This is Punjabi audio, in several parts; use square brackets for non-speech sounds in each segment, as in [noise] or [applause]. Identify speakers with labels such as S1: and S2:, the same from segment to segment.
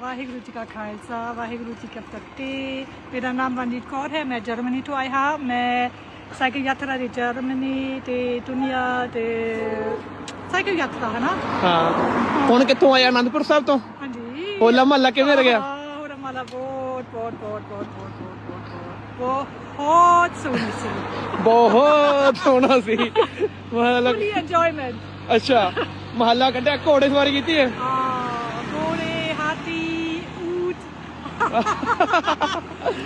S1: ਵਾਹਿਗੁਰੂ ਜੀ ਕਾ ਖਾਲਸਾ ਵਾਹਿਗੁਰੂ ਜੀ ਕੀ ਫਤਿਹ। ਮੇਰਾ ਨਾਮ ਮਨਜੀਤ ਕੌਰ ਹੈ ਮੈਂ ਜਰਮਨੀ ਤੋਂ ਆਇਆ ਹਾਂ। ਮੈਂ ਸਾਈਕਲ ਯਾਤਰਾ ਦੀ ਜਰਮਨੀ ਤੇ ਦੁਨੀਆ ਤੇ ਸਾਈਕਲ ਯਾਤਰਾ ਹੈ ਨਾ
S2: ਹਾਂ। ਹੁਣ ਕਿੱਥੋਂ ਆਏ ਆਨੰਦਪੁਰ ਸਾਹਿਬ ਤੋਂ?
S1: ਹਾਂਜੀ।
S2: ਹੋਲਾ ਮਹੱਲਾ ਕਿਵੇਂ ਲੱਗਿਆ
S1: ਹੋਲਾ ਮਹੱਲਾ ਬਹੁਤ ਬਹੁਤ ਬਹੁਤ ਬਹੁਤ ਬਹੁਤ ਬਹੁਤ ਬਹੁਤ ਸੋਹਣਾ ਸੀ।
S2: ਬਹੁਤ ਸੋਹਣਾ ਸੀ। [laughs]
S1: ਮਹੱਲਾ
S2: ਅੱਛਾ। ਮਹੱਲਾ ਕੱਢਿਆ ਘੋੜੇ ਸਵਾਰੀ ਕੀਤੀ ਹੈ?
S1: ਹਾਂ। ਹਾਥੀ ਊਠ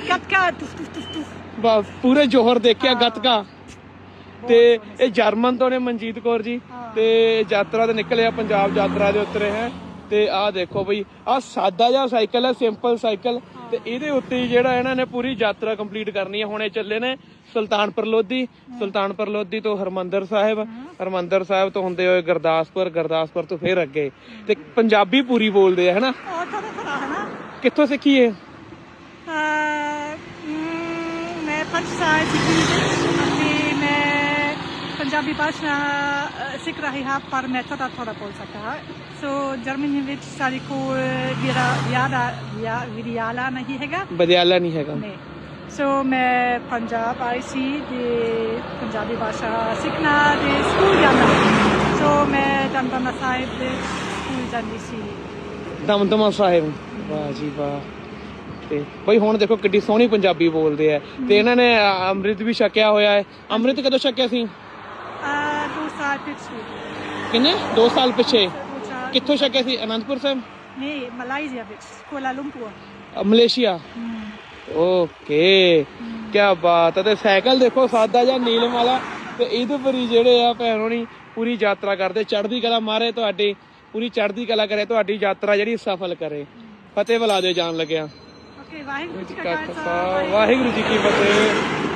S1: ਗੱਤਕਾ ਤੁਫ ਤੁਫ ਤੁਫ ਤੁਫ
S2: ਬਸ ਪੂਰੇ ਜੋਹਰ ਦੇਖਿਆ ਗੱਤਕਾ ਤੇ ਇਹ ਜਰਮਨ ਤੋਂ ਨੇ ਮਨਜੀਤ ਕੌਰ ਜੀ। ਤੇ ਯਾਤਰਾ ਤੇ ਨਿਕਲੇ ਆ ਪੰਜਾਬ ਯਾਤਰਾ ਦੇ ਉਤਰੇ ਹੈ। ਤੇ ਆਹ ਦੇਖੋ ਬਈ ਆਹ ਸਾਦਾ ਜਿਹਾ ਸਾਈਕਲ ਹੈ ਸਿੰਪਲ ਸਾਈਕਲ। ਤੇ ਇਹਦੇ ਉੱਤੇ ਜਿਹੜਾ ਇਹਨਾਂ ਨੇ ਪੂਰੀ ਯਾਤਰਾ ਕੰਪਲੀਟ ਕਰਨੀ ਹੈ ਹੁਣ ਇਹ ਚੱਲੇ ਨੇ ਸੁਲਤਾਨਪੁਰ ਲੋਧੀ। ਸੁਲਤਾਨਪੁਰ ਲੋਧੀ ਤੋਂ ਹਰਮੰਦਰ ਸਾਹਿਬ। ਹਰਮੰਦਰ ਸਾਹਿਬ ਤੋਂ ਹੁੰਦੇ ਹੋਏ ਗੁਰਦਾਸਪੁਰ ਗੁਰਦਾਸਪੁਰ ਤੋਂ ਫਿਰ ਅੱਗੇ। ਤੇ ਪੰਜਾਬੀ ਪੂਰੀ ਬੋਲਦੇ ਆ ਹਨਾ ਕਿੱਥੋਂ ਸਿੱਖੀ ਇਹ?
S1: ਅਹ, ਮ, ਮੈਂ ਸਾਲ ਸਿੱਖੀ ਅਤੇ ਮੈਂ ਪੰਜਾਬੀ ਭਾਸ਼ਾ ਸਿੱਖ ਰਹੀ ਹਾਂ ਪਰ ਮੈਂ ਥੋੜਾ ਥੋੜਾ ਬੋਲ ਸਕਦਾ ਹਾਂ। ਸੋ ਜਰਮਨੀ ਵਿੱਚ ਸਾਡੇ ਕੋਲ ਵਿਰਾ ਵਿਆਲਾ ਵਿਆ- ਵਿਦਿਆਲਾ ਨਹੀਂ ਹੈਗਾ।
S2: ਬਦਿਆਲਾ ਨਹੀਂ ਹੈਗਾ।
S1: ਨਹੀਂ। ਸੋ ਮੈਂ ਪੰਜਾਬ ਆਈ ਸੀ ਤੇ ਪੰਜਾਬੀ ਭਾਸ਼ਾ ਸਿੱਖਣਾ ਤੇ ਸਕੂਲ ਜਾਣਾ। ਸੋ ਮੈਂ ਦਮਦਮਾ ਸਾਹਿਬ ਦੇ ਸਕੂਲ ਜਾਂਦੀ ਸੀ।
S2: ਦਮਦਮਾ ਸਾਹਿਬ। ਵਾਹ ਜੀ ਵਾਹ। ਤੇ ਬਈ ਹੁਣ ਦੇਖੋ ਕਿੱਡੀ ਸੋਹਣੀ ਪੰਜਾਬੀ ਬੋਲਦੇ ਆ। ਤੇ ਇਹਨਾਂ ਨੇ ਅੰਮ੍ਰਿਤ ਵੀ ਛਕਿਆ ਹੋਇਆ ਹੈ। ਅੰਮ੍ਰਿਤ ਕਦੋਂ ਛਕਿਆ ਸੀ?
S1: ਅਹ, ਦੋ ਸਾਲ ਪਿਛਲੇ
S2: ਕਿੰਨੇ? 2 ਸਾਲ ਪਿੱਛੇ। ਕਿੱਥੋਂ ਛਕਿਆ ਸੀ? ਅਨੰਦਪੁਰ ਸਾਹਿਬ?
S1: ਨਹੀਂ ਮਲਾਈਜ਼ੀਆ ਵਿੱਚ ਕੋਲਾ ਲੰਪੁਰ
S2: ਅ, ਮਲੇਸ਼ੀਆ? ਓਕੇ। ਕੀ ਬਾਤ ਹੈ ਤੇ ਸਾਈਕਲ ਦੇਖੋ ਸਾਦਾ ਜਿਹਾ ਨੀਲਮ ਵਾਲਾ। ਤੇ ਇਹਦੇ ਪਰ ਹੀ ਜਿਹੜੇ ਆ ਭੈਣ ਹੋਣੀ ਪੂਰੀ ਯਾਤਰਾ ਕਰਦੇ। ਚੜ੍ਹਦੀ ਕਲਾ ਮਾਰੇ ਤੁਹਾਡੀ। ਪੂਰੀ ਚੜ੍ਹਦੀ ਕਲਾ ਕਰੇ ਤੁਹਾਡੀ ਯਾਤਰਾ ਜਿਹੜੀ ਸਫਲ ਕਰੇ। ਫਤਿਹ ਬੁਲਾ ਦਿਓ ਜਾਣ ਲੱਗਿਆ।
S1: ਓਕੇ ਵਾਹਿਗੁਰੂ ਜੀ ਕਾ
S2: ਕਾ
S1: ਖਾਲਸਾ
S2: ਖਾਲਸਾ ਵਾਹਿਗੁਰੂ ਜੀ ਕੀ ਫਤਿਹ।